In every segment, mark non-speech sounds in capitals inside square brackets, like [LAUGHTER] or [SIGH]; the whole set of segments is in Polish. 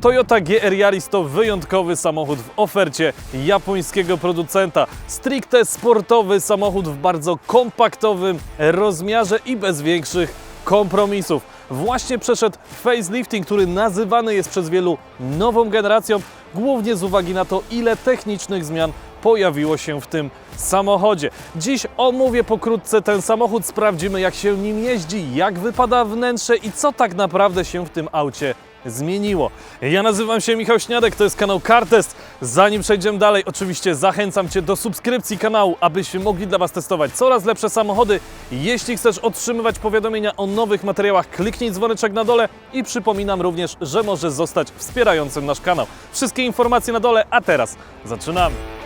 Toyota GR Yaris to wyjątkowy samochód w ofercie japońskiego producenta. Stricte sportowy samochód w bardzo kompaktowym rozmiarze i bez większych kompromisów. Właśnie przeszedł facelifting, który nazywany jest przez wielu nową generacją, głównie z uwagi na to, ile technicznych zmian pojawiło się w tym samochodzie. Dziś omówię pokrótce ten samochód, sprawdzimy jak się nim jeździ, jak wypada wnętrze i co tak naprawdę się w tym aucie zmieniło. Ja nazywam się Michał Śniadek, to jest kanał Cartest. Zanim przejdziemy dalej, oczywiście zachęcam Cię do subskrypcji kanału, abyśmy mogli dla Was testować coraz lepsze samochody. Jeśli chcesz otrzymywać powiadomienia o nowych materiałach, kliknij dzwoneczek na dole i przypominam również, że możesz zostać wspierającym nasz kanał. Wszystkie informacje na dole, a teraz zaczynamy.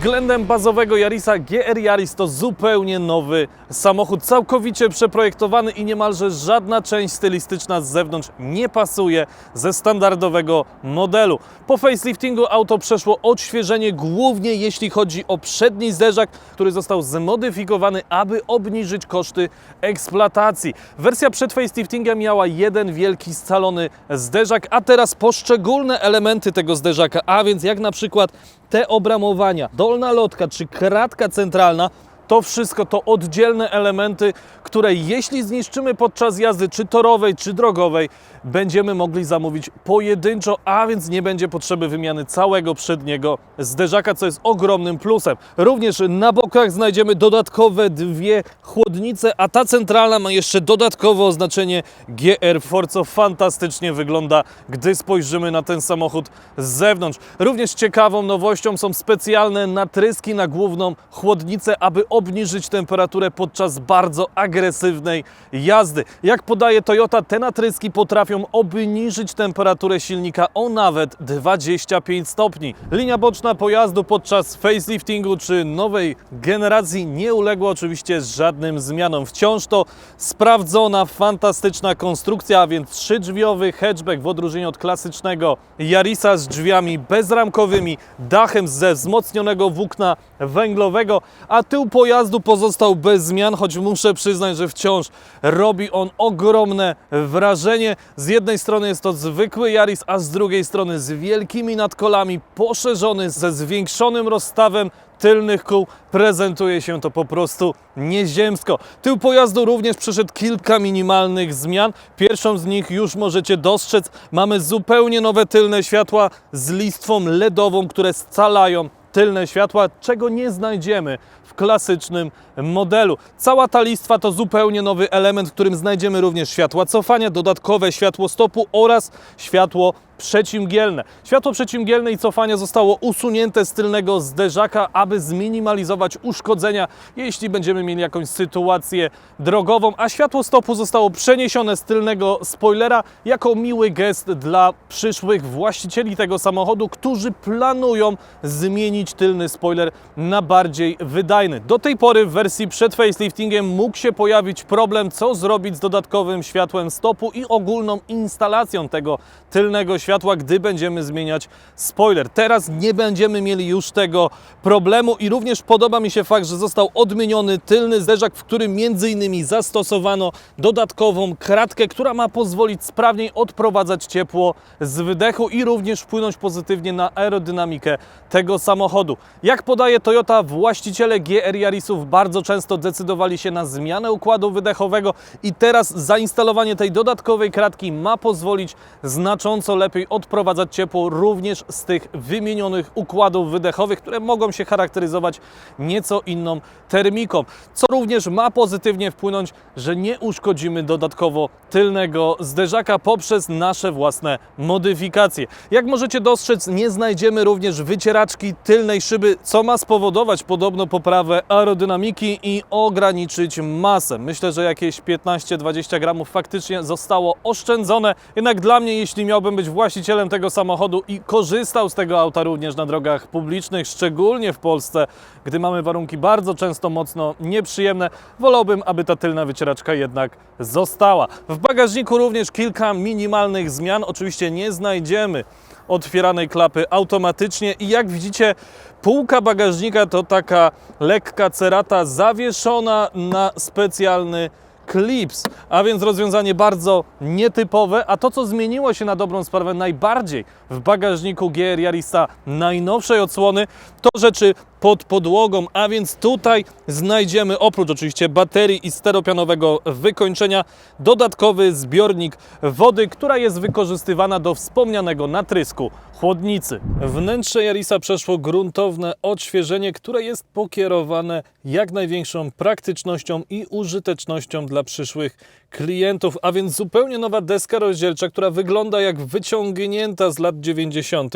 Względem bazowego Yarisa GR Yaris to zupełnie nowy samochód, całkowicie przeprojektowany i niemalże żadna część stylistyczna z zewnątrz nie pasuje ze standardowego modelu. Po faceliftingu auto przeszło odświeżenie głównie jeśli chodzi o przedni zderzak, który został zmodyfikowany, aby obniżyć koszty eksploatacji. Wersja przed faceliftingiem miała jeden wielki scalony zderzak, a teraz poszczególne elementy tego zderzaka, a więc jak na przykład te obramowania, dolna lotka czy kratka centralna, to wszystko to oddzielne elementy, które jeśli zniszczymy podczas jazdy czy torowej, czy drogowej, będziemy mogli zamówić pojedynczo, a więc nie będzie potrzeby wymiany całego przedniego zderzaka, co jest ogromnym plusem. Również na bokach znajdziemy dodatkowe dwie chłodnice, a ta centralna ma jeszcze dodatkowe oznaczenie GR Force, co fantastycznie wygląda, gdy spojrzymy na ten samochód z zewnątrz. Również ciekawą nowością są specjalne natryski na główną chłodnicę, aby obniżyć temperaturę podczas bardzo agresywnej jazdy. Jak podaje Toyota, te natryski potrafią obniżyć temperaturę silnika o nawet 25 stopni. Linia boczna pojazdu podczas faceliftingu czy nowej generacji nie uległa oczywiście żadnym zmianom. Wciąż to sprawdzona, fantastyczna konstrukcja, a więc trzydrzwiowy hatchback w odróżnieniu od klasycznego Yarisa z drzwiami bezramkowymi, dachem ze wzmocnionego włókna węglowego, a tył pojazdu pozostał bez zmian, choć muszę przyznać, że wciąż robi on ogromne wrażenie. Z jednej strony jest to zwykły Yaris, a z drugiej strony z wielkimi nadkolami, poszerzony ze zwiększonym rozstawem tylnych kół prezentuje się to po prostu nieziemsko. Tył pojazdu również przeszedł kilka minimalnych zmian. Pierwszą z nich już możecie dostrzec. Mamy zupełnie nowe tylne światła z listwą LEDową, które scalają tylne światła, czego nie znajdziemy w klasycznym modelu. Cała ta listwa to zupełnie nowy element, w którym znajdziemy również światła cofania, dodatkowe światło stopu oraz światło przecimgielne. Światło przecimgielne i cofania zostało usunięte z tylnego zderzaka, aby zminimalizować uszkodzenia, jeśli będziemy mieli jakąś sytuację drogową, a światło stopu zostało przeniesione z tylnego spoilera jako miły gest dla przyszłych właścicieli tego samochodu, którzy planują zmienić tylny spoiler na bardziej wydajny. Do tej pory w wersji przed faceliftingiem mógł się pojawić problem, co zrobić z dodatkowym światłem stopu i ogólną instalacją tego tylnego światła, gdy będziemy zmieniać spoiler. Teraz nie będziemy mieli już tego problemu i również podoba mi się fakt, że został odmieniony tylny zderzak, w którym innymi zastosowano dodatkową kratkę, która ma pozwolić sprawniej odprowadzać ciepło z wydechu i również wpłynąć pozytywnie na aerodynamikę tego samochodu. Jak podaje Toyota, właściciele GR Yarisów bardzo często decydowali się na zmianę układu wydechowego i teraz zainstalowanie tej dodatkowej kratki ma pozwolić znacząco lepiej odprowadzać ciepło również z tych wymienionych układów wydechowych, które mogą się charakteryzować nieco inną termiką, co również ma pozytywnie wpłynąć, że nie uszkodzimy dodatkowo tylnego zderzaka poprzez nasze własne modyfikacje. Jak możecie dostrzec, nie znajdziemy również wycieraczki tylnej szyby, co ma spowodować podobno po sprawę aerodynamiki i ograniczyć masę. Myślę, że jakieś 15-20 gramów faktycznie zostało oszczędzone. Jednak dla mnie, jeśli miałbym być właścicielem tego samochodu i korzystał z tego auta również na drogach publicznych, szczególnie w Polsce, gdy mamy warunki bardzo często mocno nieprzyjemne, wolałbym, aby ta tylna wycieraczka jednak została. W bagażniku również kilka minimalnych zmian. Oczywiście nie znajdziemy otwieranej klapy automatycznie i jak widzicie półka bagażnika to taka lekka cerata zawieszona na specjalny klips, a więc rozwiązanie bardzo nietypowe, a to co zmieniło się na dobrą sprawę najbardziej w bagażniku GR Yarisa najnowszej odsłony to rzeczy pod podłogą, a więc tutaj znajdziemy oprócz oczywiście baterii i steropianowego wykończenia dodatkowy zbiornik wody, która jest wykorzystywana do wspomnianego natrysku chłodnicy. Wnętrze Yarisa przeszło gruntowne odświeżenie, które jest pokierowane jak największą praktycznością i użytecznością dla przyszłych klientów, a więc zupełnie nowa deska rozdzielcza, która wygląda jak wyciągnięta z lat 90.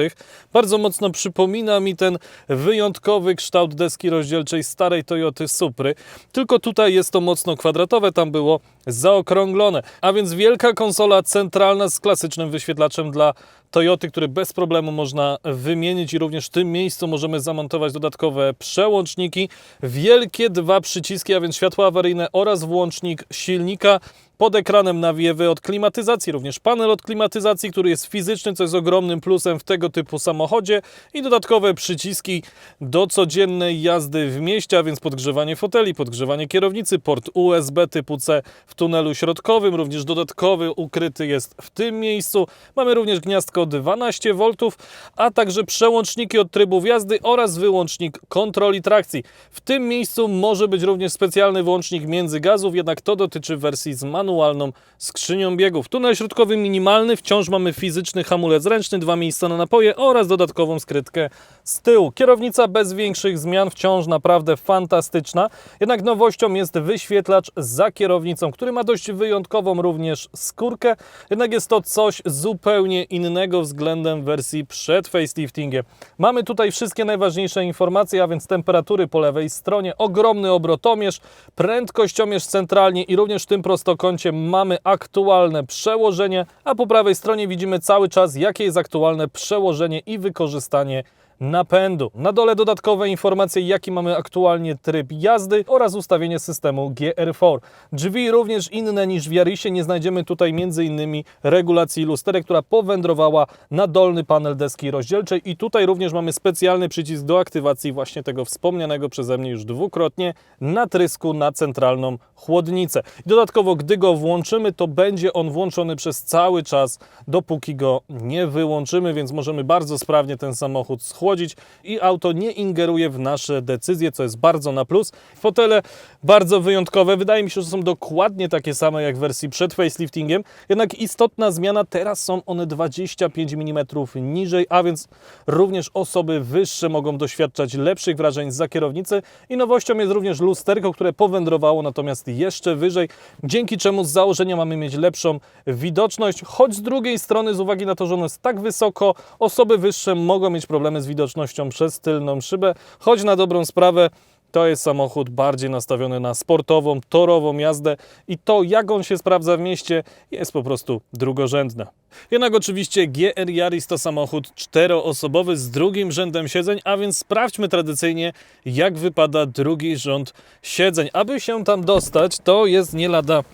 Bardzo mocno przypomina mi ten wyjątkowy kształt deski rozdzielczej starej Toyoty Supry, tylko tutaj jest to mocno kwadratowe, tam było zaokrąglone, a więc wielka konsola centralna z klasycznym wyświetlaczem dla Toyoty, który bez problemu można wymienić i również w tym miejscu możemy zamontować dodatkowe przełączniki, wielkie dwa przyciski, a więc światło awaryjne oraz włącznik silnika. Pod ekranem nawiewy od klimatyzacji, również panel od klimatyzacji, który jest fizyczny, co jest ogromnym plusem w tego typu samochodzie i dodatkowe przyciski do codziennej jazdy w mieście, a więc podgrzewanie foteli, podgrzewanie kierownicy, port USB typu C w tunelu środkowym, również dodatkowy ukryty jest w tym miejscu. Mamy również gniazdko 12 V, a także przełączniki od trybów jazdy oraz wyłącznik kontroli trakcji. W tym miejscu może być również specjalny wyłącznik między gazów, jednak to dotyczy wersji z manualną skrzynią biegów. Tunel środkowy minimalny, wciąż mamy fizyczny hamulec ręczny, dwa miejsca na napoje oraz dodatkową skrytkę z tyłu. Kierownica bez większych zmian, wciąż naprawdę fantastyczna. Jednak nowością jest wyświetlacz za kierownicą, który ma dość wyjątkową również skórkę. Jednak jest to coś zupełnie innego względem wersji przed faceliftingiem. Mamy tutaj wszystkie najważniejsze informacje, a więc temperatury po lewej stronie, ogromny obrotomierz, prędkościomierz centralnie i również w tym prostokącie mamy aktualne przełożenie, a po prawej stronie widzimy cały czas, jakie jest aktualne przełożenie i wykorzystanie napędu. Na dole dodatkowe informacje, jaki mamy aktualnie tryb jazdy oraz ustawienie systemu GR4. Drzwi również inne niż w Yarisie, nie znajdziemy tutaj m.in. regulacji lusterek, która powędrowała na dolny panel deski rozdzielczej i tutaj również mamy specjalny przycisk do aktywacji właśnie tego wspomnianego przeze mnie już dwukrotnie natrysku na centralną chłodnicę. Dodatkowo, gdy go włączymy, to będzie on włączony przez cały czas, dopóki go nie wyłączymy, więc możemy bardzo sprawnie ten samochód schłodzić i auto nie ingeruje w nasze decyzje, co jest bardzo na plus. Fotele bardzo wyjątkowe. Wydaje mi się, że są dokładnie takie same jak w wersji przed faceliftingiem, jednak istotna zmiana, teraz są one 25 mm niżej, a więc również osoby wyższe mogą doświadczać lepszych wrażeń za kierownicy i nowością jest również lusterko, które powędrowało natomiast jeszcze wyżej, dzięki czemu z założenia mamy mieć lepszą widoczność, choć z drugiej strony z uwagi na to, że ono jest tak wysoko, osoby wyższe mogą mieć problemy z widocznością przez tylną szybę, choć na dobrą sprawę to jest samochód bardziej nastawiony na sportową, torową jazdę i to, jak on się sprawdza w mieście, jest po prostu drugorzędne. Jednak oczywiście GR Yaris to samochód czteroosobowy z drugim rzędem siedzeń, a więc sprawdźmy tradycyjnie, jak wypada drugi rząd siedzeń. Aby się tam dostać, to jest nie lada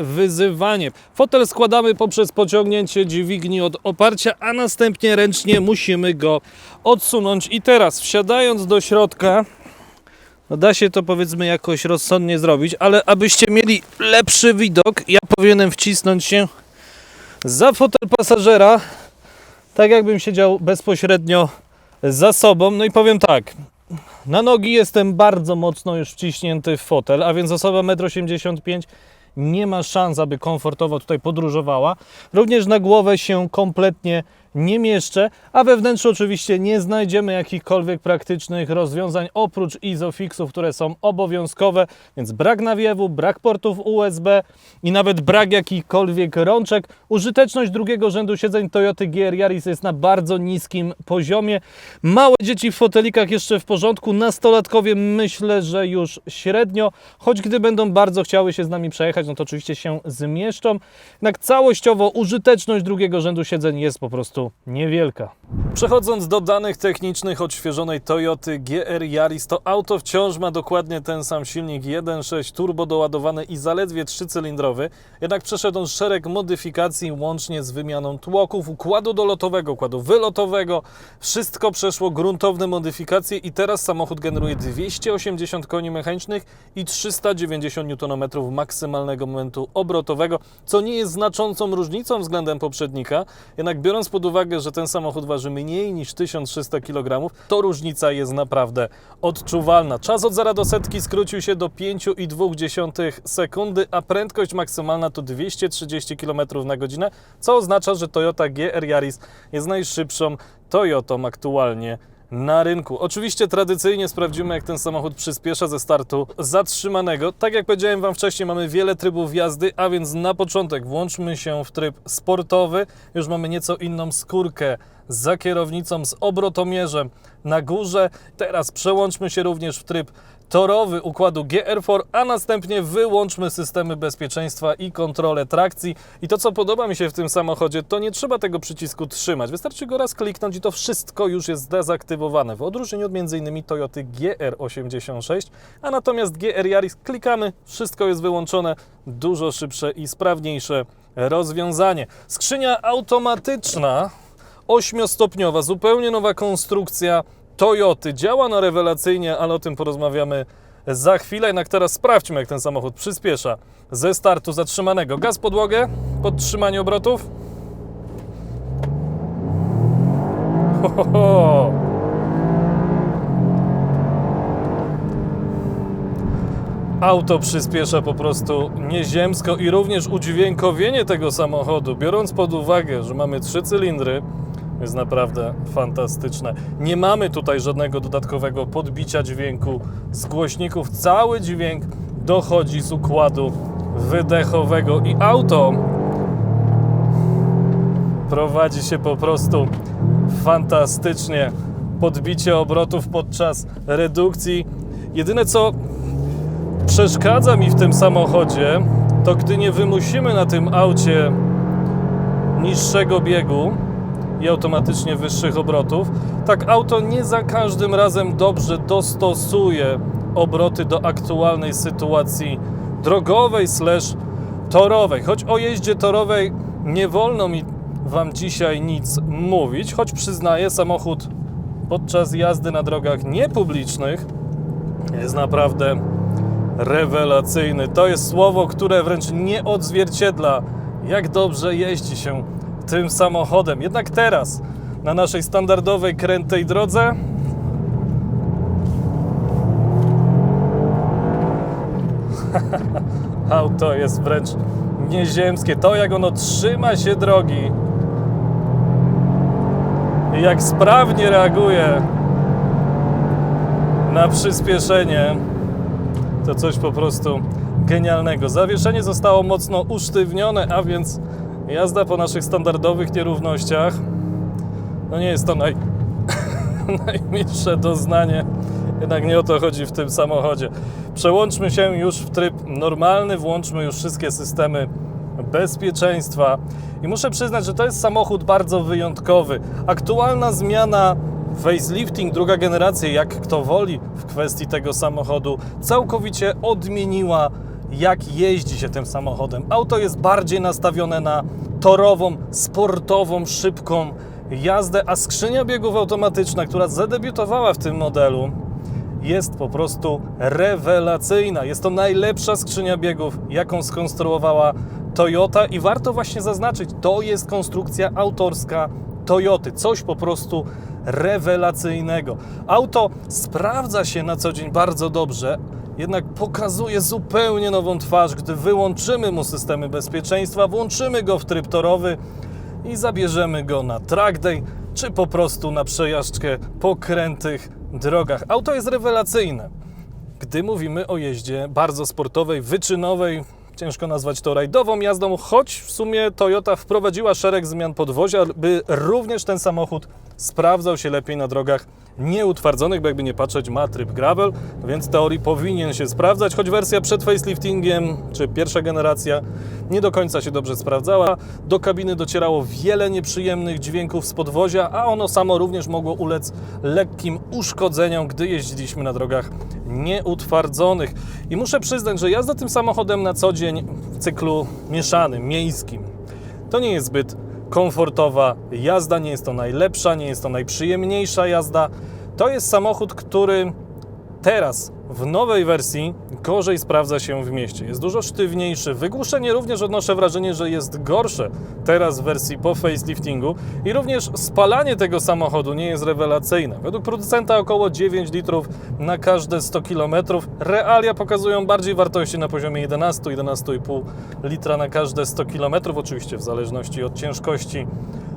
wyzywanie. Fotel składamy poprzez pociągnięcie dźwigni od oparcia, a następnie ręcznie musimy go odsunąć. I teraz, wsiadając do środka, no da się to powiedzmy jakoś rozsądnie zrobić, ale abyście mieli lepszy widok, ja powinienem wcisnąć się za fotel pasażera, tak jakbym siedział bezpośrednio za sobą. No i powiem tak, na nogi jestem bardzo mocno już wciśnięty w fotel, a więc osoba 1,85 m nie ma szans, aby komfortowo tutaj podróżowała. Również na głowę się kompletnie nie mieszczę, a we wnętrzu oczywiście nie znajdziemy jakichkolwiek praktycznych rozwiązań oprócz izofixów, które są obowiązkowe, więc brak nawiewu, brak portów USB i nawet brak jakichkolwiek rączek. Użyteczność drugiego rzędu siedzeń Toyota GR Yaris jest na bardzo niskim poziomie. Małe dzieci w fotelikach jeszcze w porządku, nastolatkowie myślę, że już średnio, choć gdy będą bardzo chciały się z nami przejechać, no to oczywiście się zmieszczą. Jednak całościowo użyteczność drugiego rzędu siedzeń jest po prostu niewielka. Przechodząc do danych technicznych odświeżonej Toyoty GR Yaris, to auto wciąż ma dokładnie ten sam silnik 1.6 turbo doładowany i zaledwie trzycylindrowy, jednak przeszedł on szereg modyfikacji łącznie z wymianą tłoków, układu dolotowego, układu wylotowego. Wszystko przeszło gruntowne modyfikacje i teraz samochód generuje 280 koni mechanicznych i 390 Nm maksymalnego momentu obrotowego, co nie jest znaczącą różnicą względem poprzednika, jednak biorąc pod uwagę, że ten samochód waży mniej niż 1300 kg, to różnica jest naprawdę odczuwalna. Czas od 0 do setki skrócił się do 5,2 sekundy, a prędkość maksymalna to 230 km na godzinę, co oznacza, że Toyota GR Yaris jest najszybszą Toyotą aktualnie na rynku. Oczywiście tradycyjnie sprawdzimy, jak ten samochód przyspiesza ze startu zatrzymanego. Tak jak powiedziałem Wam wcześniej, mamy wiele trybów jazdy, a więc na początek włączmy się w tryb sportowy. Już mamy nieco inną skórkę za kierownicą z obrotomierzem na górze. Teraz przełączmy się również w tryb torowy układu GR4, a następnie wyłączmy systemy bezpieczeństwa i kontrolę trakcji. I to, co podoba mi się w tym samochodzie, to nie trzeba tego przycisku trzymać. Wystarczy go raz kliknąć i to wszystko już jest zdezaktywowane. W odróżnieniu od m.in. Toyoty GR86, a natomiast GR Yaris klikamy, wszystko jest wyłączone, dużo szybsze i sprawniejsze rozwiązanie. Skrzynia automatyczna, ośmiostopniowa, zupełnie nowa konstrukcja Toyoty. Działa na rewelacyjnie, ale o tym porozmawiamy za chwilę. Jednak teraz sprawdźmy, jak ten samochód przyspiesza ze startu zatrzymanego. Gaz podłogę, podtrzymanie obrotów. Ho, ho, ho. Auto przyspiesza po prostu nieziemsko i również udźwiękowienie tego samochodu, biorąc pod uwagę, że mamy trzy cylindry, jest naprawdę fantastyczne. Nie mamy tutaj żadnego dodatkowego podbicia dźwięku z głośników. Cały dźwięk dochodzi z układu wydechowego i auto prowadzi się po prostu fantastycznie. Podbicie obrotów podczas redukcji. Jedyne co przeszkadza mi w tym samochodzie, to gdy nie wymusimy na tym aucie niższego biegu, i automatycznie wyższych obrotów. Tak auto nie za każdym razem dobrze dostosuje obroty do aktualnej sytuacji drogowej slash torowej. Choć o jeździe torowej nie wolno mi Wam dzisiaj nic mówić, choć przyznaję, samochód podczas jazdy na drogach niepublicznych jest naprawdę rewelacyjny. To jest słowo, które wręcz nie odzwierciedla, jak dobrze jeździ się tym samochodem. Jednak teraz na naszej standardowej krętej drodze [LAUGHS] auto jest wręcz nieziemskie. To jak ono trzyma się drogi i jak sprawnie reaguje na przyspieszenie, to coś po prostu genialnego. Zawieszenie zostało mocno usztywnione, a więc jazda po naszych standardowych nierównościach no nie jest to naj, [LAUGHS] najmilsze doznanie. Jednak nie o to chodzi w tym samochodzie. Przełączmy się już w tryb normalny, włączmy już wszystkie systemy bezpieczeństwa. I muszę przyznać, że to jest samochód bardzo wyjątkowy. Aktualna zmiana facelifting, druga generacja, jak kto woli w kwestii tego samochodu, całkowicie odmieniła jak jeździ się tym samochodem. Auto jest bardziej nastawione na torową, sportową, szybką jazdę, a skrzynia biegów automatyczna, która zadebiutowała w tym modelu, jest po prostu rewelacyjna. Jest to najlepsza skrzynia biegów, jaką skonstruowała Toyota i warto właśnie zaznaczyć, to jest konstrukcja autorska Toyoty, coś po prostu rewelacyjnego. Auto sprawdza się na co dzień bardzo dobrze, jednak pokazuje zupełnie nową twarz, gdy wyłączymy mu systemy bezpieczeństwa, włączymy go w tryb torowy. i zabierzemy go na track day, czy po prostu na przejażdżkę po krętych drogach. Auto jest rewelacyjne. Gdy mówimy o jeździe bardzo sportowej, wyczynowej, ciężko nazwać to rajdową jazdą, choć w sumie Toyota wprowadziła szereg zmian podwozia, by również ten samochód sprawdzał się lepiej na drogach nieutwardzonych, bo jakby nie patrzeć ma tryb gravel, więc w teorii powinien się sprawdzać, choć wersja przed faceliftingiem, czy pierwsza generacja, nie do końca się dobrze sprawdzała. Do kabiny docierało wiele nieprzyjemnych dźwięków z podwozia, a ono samo również mogło ulec lekkim uszkodzeniom, gdy jeździliśmy na drogach nieutwardzonych. I muszę przyznać, że jazda tym samochodem na co dzień w cyklu mieszanym, miejskim, to nie jest zbyt komfortowa jazda, nie jest to najlepsza, nie jest to najprzyjemniejsza jazda. To jest samochód, który teraz w nowej wersji gorzej sprawdza się w mieście. Jest dużo sztywniejszy. Wygłuszenie również odnoszę wrażenie, że jest gorsze teraz w wersji po faceliftingu i również spalanie tego samochodu nie jest rewelacyjne. Według producenta około 9 litrów na każde 100 km. Realia pokazują bardziej wartości na poziomie 11-11,5 litra na każde 100 km, oczywiście w zależności od ciężkości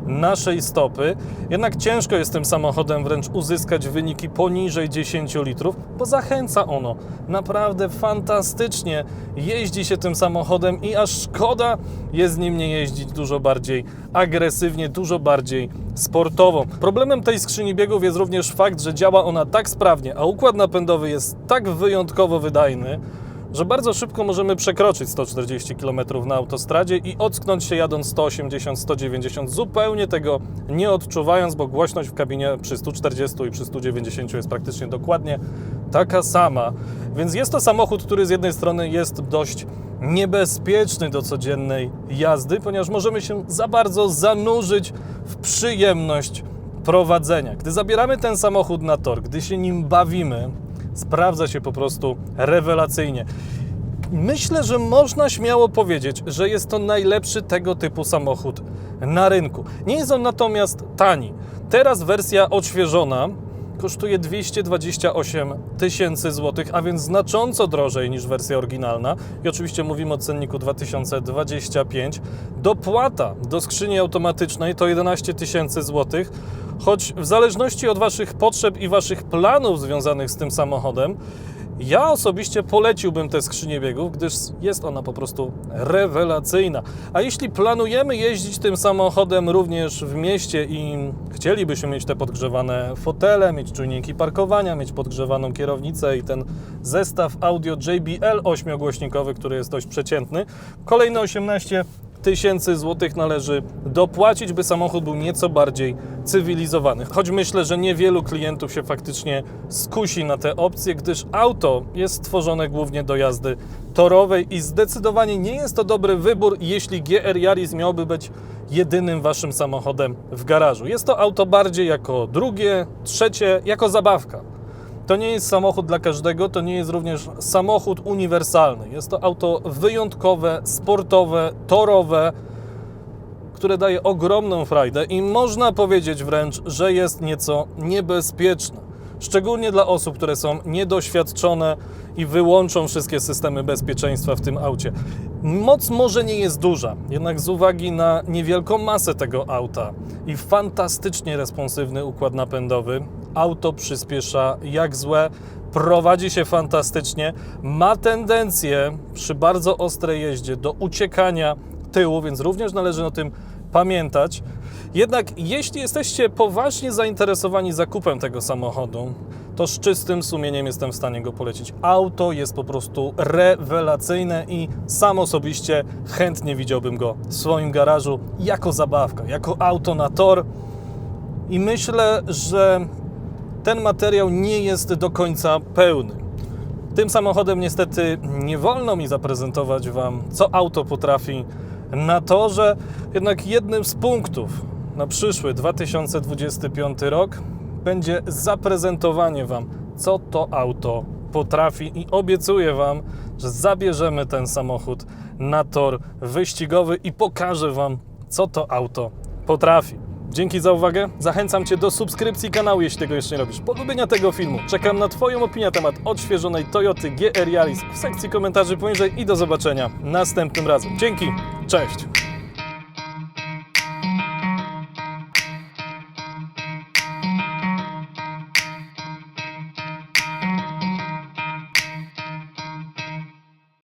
naszej stopy. Jednak ciężko jest tym samochodem wręcz uzyskać wyniki poniżej 10 litrów, bo zachęca ono. Naprawdę fantastycznie jeździ się tym samochodem i aż szkoda jest nim nie jeździć dużo bardziej agresywnie, dużo bardziej sportowo. Problemem tej skrzyni biegów jest również fakt, że działa ona tak sprawnie, a układ napędowy jest tak wyjątkowo wydajny, że bardzo szybko możemy przekroczyć 140 km na autostradzie i ocknąć się jadąc 180-190, zupełnie tego nie odczuwając, bo głośność w kabinie przy 140 i przy 190 jest praktycznie dokładnie taka sama. Więc jest to samochód, który z jednej strony jest dość niebezpieczny do codziennej jazdy, ponieważ możemy się za bardzo zanurzyć w przyjemność prowadzenia. Gdy zabieramy ten samochód na tor, gdy się nim bawimy, sprawdza się po prostu rewelacyjnie. Myślę, że można śmiało powiedzieć, że jest to najlepszy tego typu samochód na rynku. Nie jest on natomiast tani. Teraz wersja odświeżona kosztuje 228 tysięcy złotych, a więc znacząco drożej niż wersja oryginalna. I oczywiście mówimy o cenniku 2025. Dopłata do skrzyni automatycznej to 11 tysięcy złotych, choć w zależności od Waszych potrzeb i Waszych planów związanych z tym samochodem, ja osobiście poleciłbym tę skrzynię biegów, gdyż jest ona po prostu rewelacyjna. A jeśli planujemy jeździć tym samochodem również w mieście i chcielibyśmy mieć te podgrzewane fotele, mieć czujniki parkowania, mieć podgrzewaną kierownicę i ten zestaw audio JBL 8-głośnikowy, który jest dość przeciętny, kolejne 18 tysięcy złotych należy dopłacić, by samochód był nieco bardziej cywilizowany. Choć myślę, że niewielu klientów się faktycznie skusi na te opcje, gdyż auto jest stworzone głównie do jazdy torowej i zdecydowanie nie jest to dobry wybór, jeśli GR Yaris miałby być jedynym waszym samochodem w garażu. Jest to auto bardziej jako drugie, trzecie, jako zabawka. To nie jest samochód dla każdego, to nie jest również samochód uniwersalny. Jest to auto wyjątkowe, sportowe, torowe, które daje ogromną frajdę i można powiedzieć wręcz, że jest nieco niebezpieczne. Szczególnie dla osób, które są niedoświadczone i wyłączą wszystkie systemy bezpieczeństwa w tym aucie. Moc może nie jest duża, jednak z uwagi na niewielką masę tego auta i fantastycznie responsywny układ napędowy, auto przyspiesza jak złe, prowadzi się fantastycznie, ma tendencję przy bardzo ostrej jeździe do uciekania tyłu, więc również należy o tym pamiętać. Jednak jeśli jesteście poważnie zainteresowani zakupem tego samochodu, to z czystym sumieniem jestem w stanie go polecić. Auto jest po prostu rewelacyjne i sam osobiście chętnie widziałbym go w swoim garażu jako zabawka, jako auto na tor. I myślę, że ten materiał nie jest do końca pełny. Tym samochodem niestety nie wolno mi zaprezentować Wam, co auto potrafi na torze. Jednak jednym z punktów na przyszły 2025 rok będzie zaprezentowanie Wam, co to auto potrafi i obiecuję Wam, że zabierzemy ten samochód na tor wyścigowy i pokażę Wam, co to auto potrafi. Dzięki za uwagę. Zachęcam Cię do subskrypcji kanału, jeśli tego jeszcze nie robisz. Polubienia tego filmu. Czekam na Twoją opinię na temat odświeżonej Toyoty GR Yaris w sekcji komentarzy poniżej i do zobaczenia następnym razem. Dzięki, cześć!